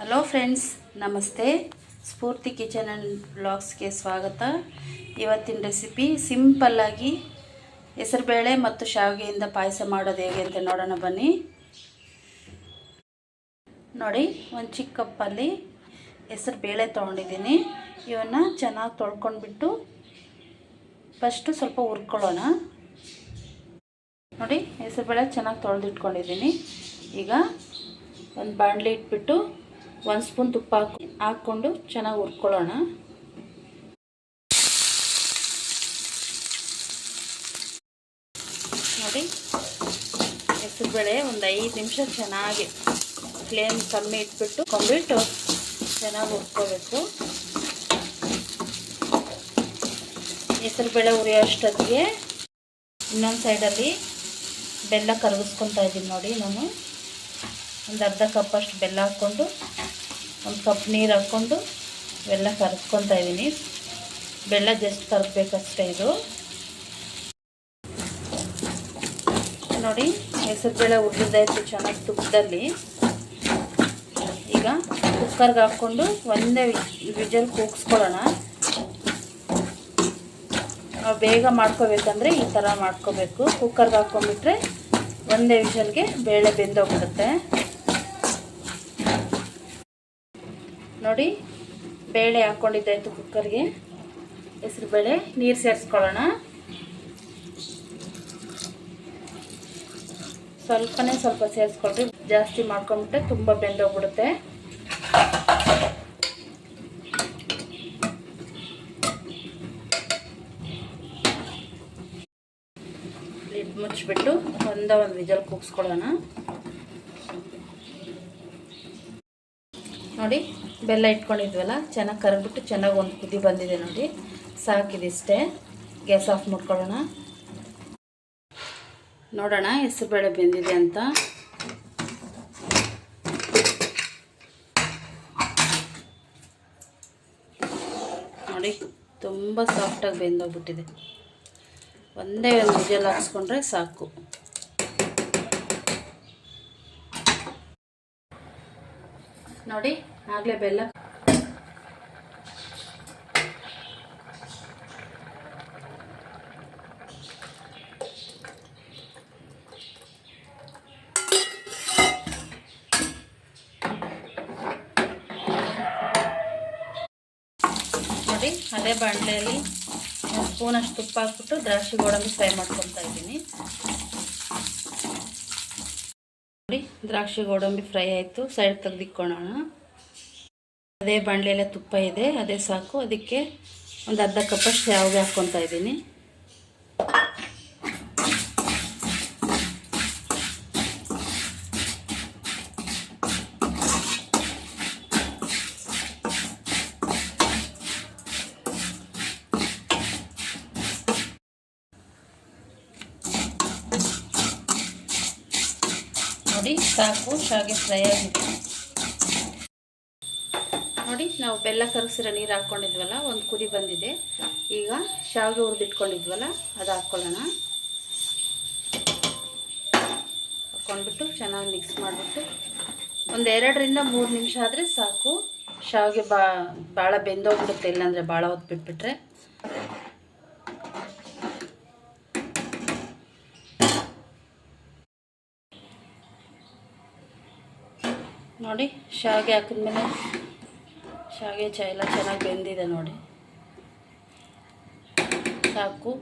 Hello friends, ನಮಸ್ತೆ. ಸ್ಫೂರ್ತಿ kitchen and ಬ್ಲಾಗ್ಸ್ಗೆ ಸ್ವಾಗತ. ಇವತ್ತಿನ ರೆಸಿಪಿ ಸಿಂಪಲ್ಲಾಗಿ ಹೆಸರುಬೇಳೆ ಮತ್ತು ಶಾವಿಗೆಯಿಂದ ಪಾಯಸ ಮಾಡೋದು ಹೇಗೆ ಅಂತ ನೋಡೋಣ ಬನ್ನಿ. ನೋಡಿ, ಒಂದು ಚಿಕ್ಕ ಕಪ್ಪಲ್ಲಿ ಹೆಸರು ಬೇಳೆ ತೊಗೊಂಡಿದ್ದೀನಿ. ಇವನ್ನ ಚೆನ್ನಾಗಿ ತೊಳ್ಕೊಂಡ್ಬಿಟ್ಟು ಫಸ್ಟು ಸ್ವಲ್ಪ ಹುರ್ಕೊಳ್ಳೋಣ. ನೋಡಿ, ಹೆಸರುಬೇಳೆ ಚೆನ್ನಾಗಿ ತೊಳೆದಿಟ್ಕೊಂಡಿದ್ದೀನಿ. ಈಗ ಒಂದು ಬಾಣಲಿ ಇಟ್ಬಿಟ್ಟು ಒಂದು ಸ್ಪೂನ್ ತುಪ್ಪ ಹಾಕಿ ಹಾಕ್ಕೊಂಡು ಚೆನ್ನಾಗಿ ಹುರ್ಕೊಳ್ಳೋಣ. ನೋಡಿ ಹೆಸರುಬೇಳೆ ಒಂದು ಐದು ನಿಮಿಷ ಚೆನ್ನಾಗಿ ಫ್ಲೇಮ್ ಕಮ್ಮಿ ಇಟ್ಬಿಟ್ಟು ಕೊಂಬಿಟ್ಟು ಚೆನ್ನಾಗಿ ಹುರ್ಕೋಬೇಕು. ಹೆಸರುಬೇಳೆ ಉರಿಯೋ ಅಷ್ಟೊತ್ತಿಗೆ ಇನ್ನೊಂದು ಸೈಡಲ್ಲಿ ಬೆಲ್ಲ ಕರಗಿಸ್ಕೊತಾ ಇದ್ದೀನಿ ನೋಡಿ ನಾನು. ಒಂದು ಅರ್ಧ ಕಪ್ಪಷ್ಟು ಬೆಲ್ಲ ಹಾಕ್ಕೊಂಡು, ಒಂದು ಕಪ್ ನೀರು ಹಾಕ್ಕೊಂಡು ಬೆಲ್ಲ ಕರ್ಕೊತಾ ಇದ್ದೀನಿ. ಬೆಲ್ಲ ಜಸ್ಟ್ ಕರ್ಬೇಕಷ್ಟೇ ಇದು. ನೋಡಿ, ಹೆಸರು ಬೆಳೆ ಹುರಿದಾಯ್ತು ಚೆನ್ನಾಗಿ ತುಪ್ಪದಲ್ಲಿ. ಈಗ ಕುಕ್ಕರ್ಗೆ ಹಾಕ್ಕೊಂಡು ಒಂದೇ ವಿಜಲ್ ಕೂಗಿಸ್ಕೊಳ್ಳೋಣ. ನಾವು ಬೇಗ ಮಾಡ್ಕೋಬೇಕಂದ್ರೆ ಈ ಥರ ಮಾಡ್ಕೋಬೇಕು. ಕುಕ್ಕರ್ಗೆ ಹಾಕ್ಕೊಂಬಿಟ್ರೆ ಒಂದೇ ವಿಷಲ್ಗೆ ಬೇಳೆ ಬೆಂದೋಗ್ಬಿಡುತ್ತೆ. ನೋಡಿ, ಬೇಳೆ ಹಾಕ್ಕೊಂಡಿದ್ದಾಯಿತು ಕುಕ್ಕರ್ಗೆ. ಹೆಸರು ಬೇಳೆ, ನೀರು ಸೇರಿಸ್ಕೊಳ್ಳೋಣ. ಸ್ವಲ್ಪನೇ ಸ್ವಲ್ಪ ಸೇರಿಸ್ಕೊಳ್ರಿ, ಜಾಸ್ತಿ ಮಾಡ್ಕೊಂಬಿಟ್ರೆ ತುಂಬ ಬೆಂದೋಗ್ಬಿಡುತ್ತೆ. ಲಿಡ್ ಮುಚ್ಚಿಬಿಟ್ಟು ಒಂದ ಒಂದು ವಿಜಲ್ ಕೂಗಿಸ್ಕೊಳ್ಳೋಣ. ನೋಡಿ, ಬೆಲ್ಲ ಇಟ್ಕೊಂಡಿದ್ವಲ್ಲ, ಚೆನ್ನಾಗಿ ಕರಗ್ಬಿಟ್ಟು ಚೆನ್ನಾಗಿ ಒಂದು ಕುದಿ ಬಂದಿದೆ ನೋಡಿ. ಸಾಕಿದಿಷ್ಟೇ ಗ್ಯಾಸ್ ಆಫ್ ಮಾಡ್ಕೊಳ್ಳೋಣ. ನೋಡೋಣ ಹೆಸರುಬೇಳೆ ಬೆಂದಿದೆ ಅಂತ. ನೋಡಿ, ತುಂಬ ಸಾಫ್ಟಾಗಿ ಬೆಂದೋಗ್ಬಿಟ್ಟಿದೆ. ಒಂದೇ ಒಂದು ವಿಜಲ್ ಹಾಕ್ಸ್ಕೊಂಡ್ರೆ ಸಾಕು. ನೋಡಿ, ಆಗಲೇ ಬೆಲ್ಲ. ನೋಡಿ, ಅದೇ ಬಾಣಲೆಯಲ್ಲಿ ಒಂದು ಸ್ಪೂನಷ್ಟು ತುಪ್ಪ ಹಾಕ್ಬಿಟ್ಟು ದ್ರಾಕ್ಷಿ ಗೋಡಂಬಿ ಫ್ರೈ ಮಾಡ್ಕೊತಾ ಇದ್ದೀನಿ ನೋಡಿ ದ್ರಾಕ್ಷಿ ಗೋಡಂಬಿ ಫ್ರೈ ಆಯಿತು. ಸೈಡ್ ತೆಗೆದಿಕ್ಕೊಳ್ಳೋಣ ಅದೇ ಬಾಣಲೆಲ್ಲ ತುಪ್ಪ ಇದೆ. ಅದೇ ಸಾಕು. ಅದಕ್ಕೆ ಒಂದು ಅರ್ಧ ಕಪ್ಪಷ್ಟು ಶಾವಿಗೆ ಹಾಕ್ಕೊತಾ ಇದ್ದೀನಿ. ನೋಡಿ, ಸಾಕು, ಶಾವಿಗೆ ಫ್ರೈ ಆಗಿದೆ. ನೋಡಿ, ನಾವು ಬೆಲ್ಲ ಕರಗಿಸಿರೋ ನೀರು ಹಾಕ್ಕೊಂಡಿದ್ವಲ್ಲ ಒಂದು ಕುದಿ ಬಂದಿದೆ. ಈಗ ಶಾವಿಗೆ ಹುರಿದಿಟ್ಕೊಂಡಿದ್ವಲ್ಲ ಅದು ಹಾಕ್ಕೊಳ್ಳೋಣ ಹಾಕ್ಕೊಂಡ್ಬಿಟ್ಟು ಚೆನ್ನಾಗಿ ಮಿಕ್ಸ್ ಮಾಡಿಬಿಟ್ಟು ಒಂದು ಎರಡರಿಂದ ಮೂರು ನಿಮಿಷ ಆದರೆ ಸಾಕು. ಶಾವಿಗೆ ಬಾ ಭಾಳ ಬೆಂದೋಗ್ಬಿಡುತ್ತೆ, ಇಲ್ಲಾಂದರೆ ಭಾಳ ಹೊತ್ತು ಬಿಟ್ಬಿಟ್ರೆ ನೋಡಿ, ಶಾವಿಗೆ ಹಾಕಿದ್ಮೇಲೆ ಶಾವಿಗೆ ಚ ಎಲ್ಲ ಚೆನ್ನಾಗಿ ಬೆಂದಿದೆ ನೋಡಿ. ಸಾಕು.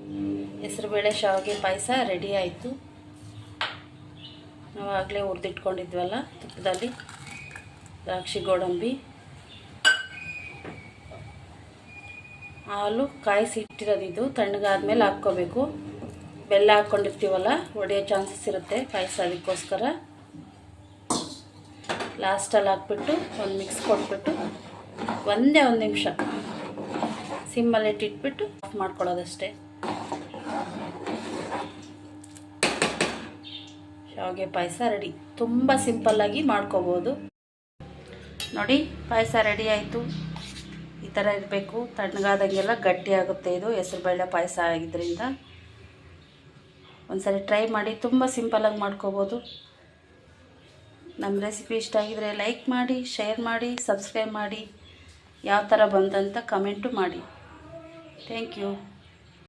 ಹೆಸರುಬೇಳೆ ಶಾವಿಗೆ ಪಾಯಸ ರೆಡಿ ಆಯಿತು. ನಾವು ಆಗಲೇ ಹುರಿದಿಟ್ಕೊಂಡಿದ್ವಲ್ಲ, ತುಪ್ಪದಲ್ಲಿ ದ್ರಾಕ್ಷಿ ಗೋಡಂಬಿ. ಹಾಲು ಕಾಯಿಸಿ ಇಟ್ಟಿರೋದಿದ್ದು ತಣ್ಣಗಾದ್ಮೇಲೆ ಹಾಕ್ಕೋಬೇಕು. ಬೆಲ್ಲ ಹಾಕ್ಕೊಂಡಿರ್ತೀವಲ್ಲ ಒಡೆಯೋ ಚಾನ್ಸಸ್ ಇರುತ್ತೆ ಪಾಯಸ ಅದಕ್ಕೋಸ್ಕರ. ಲಾಸ್ಟಲ್ಲಿ ಹಾಕ್ಬಿಟ್ಟು ಒಂದು ಮಿಕ್ಸ್ ಕೊಟ್ಬಿಟ್ಟು ಒಂದೇ ಒಂದು ನಿಮಿಷ ಸಿಮ್ಮಲ್ಲಿ ಇಟ್ಟಿಟ್ಬಿಟ್ಟು ಆಫ್ ಮಾಡ್ಕೊಳ್ಳೋದಷ್ಟೇ. ಶಾವಿಗೆ ಪಾಯಸ ರೆಡಿ. ತುಂಬ ಸಿಂಪಲ್ಲಾಗಿ ಮಾಡ್ಕೋಬೋದು. ನೋಡಿ, ಪಾಯಸ ರೆಡಿ ಆಯಿತು. ಈ ಥರ ಇರಬೇಕು. ತಣ್ಣಗಾದಂಗೆಲ್ಲ ಗಟ್ಟಿ ಆಗುತ್ತೆ ಇದು ಹೆಸರುಬೇಳೆ ಪಾಯಸ ಆಗಿದ್ದರಿಂದ. ಒಂದ್ಸರಿ ಟ್ರೈ ಮಾಡಿ, ತುಂಬ ಸಿಂಪಲ್ಲಾಗಿ ಮಾಡ್ಕೋಬೋದು. ನಮ್ಮ ರೆಸಿಪಿ ಇಷ್ಟ ಆಗಿದ್ರೆ ಲೈಕ್ ಮಾಡಿ ಶೇರ್ ಮಾಡಿ ಸಬ್ಸ್ಕ್ರೈಬ್ ಮಾಡಿ. ಯಾವ ಥರ ಬಂದಂತ ಕಮೆಂಟು ಮಾಡಿ. Thank you